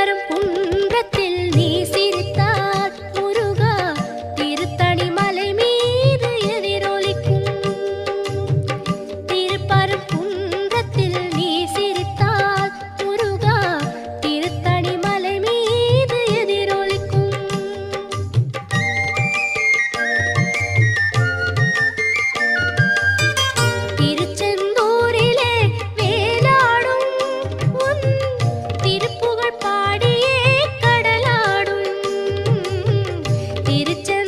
வரும் குன்றத்தில் நீசி திருச்ச